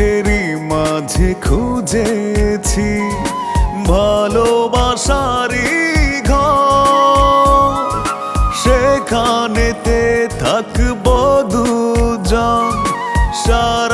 দুঃখেরই মাঝে খুঁজেছি ভালোবাসারি ঘর। সেখানেতে থাকব দুজন সার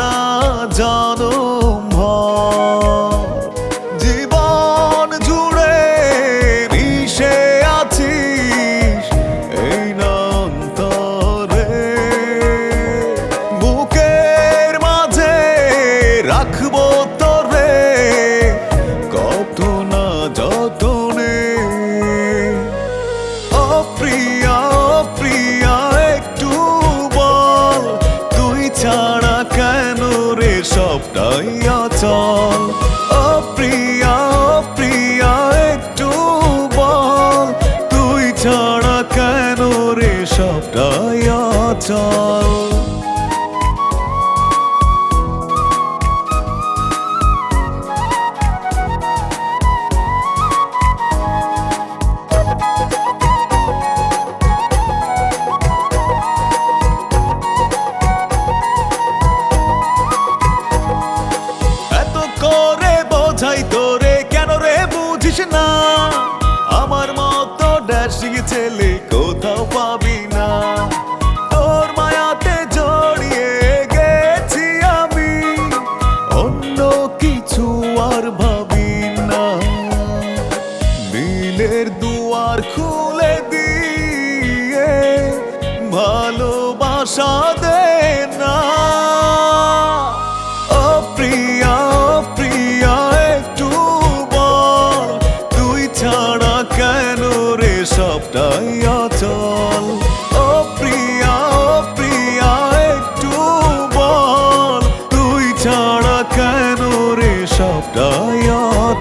প্রিয়া প্রিয়া, একটু বল। তুই ছাড়া কেন রে সবটাই অচল? ও প্রিয়া প্রিয়া, একটু বল। তুই ছাড়া কেন রে সবটাই অচল? ছেলে কোথাও পাবি না। তোর মায়াতে জড়িয়ে গেছি আমি, অন্য কিছু আর ভাবি না। মিলের দুয়ার খুলে দিয়ে ভালোবাসা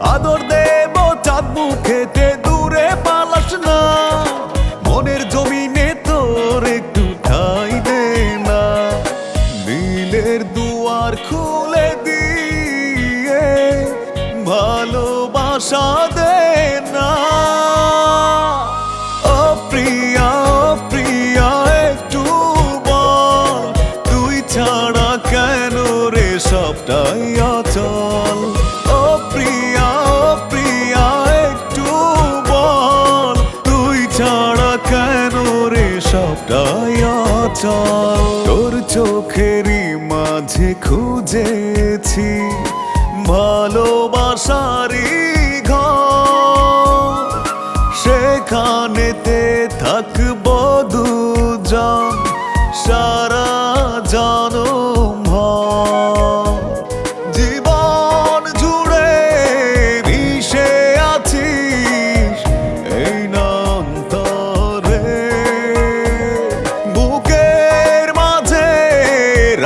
আদর দেব চাঁদ মুখেতে, দূরে পালাস না। মনের জমিনে তোর একটু ঠাই দে না। দিলের দুয়ার খুলে দিয়ে ভালোবাসা দে না। ছাড়া কেন রে সবটাই সবটাই অচল তোর চোখেরই মাঝে খুঁজেছি ভালোবাসারি ঘর। সেখানেতে থাকব দুজন।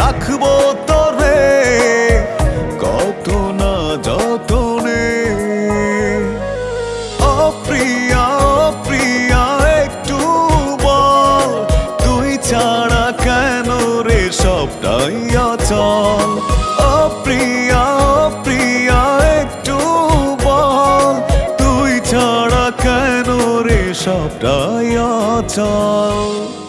রাখব তোরে কত না যতনে। ও প্রিয়া প্রিয়া, একটু বল, তুই ছাড়া কেন রে সবটাই অচল? ও প্রিয়া, ও একটু বল, তুই ছাড়া কেন রে সবটাই অচল?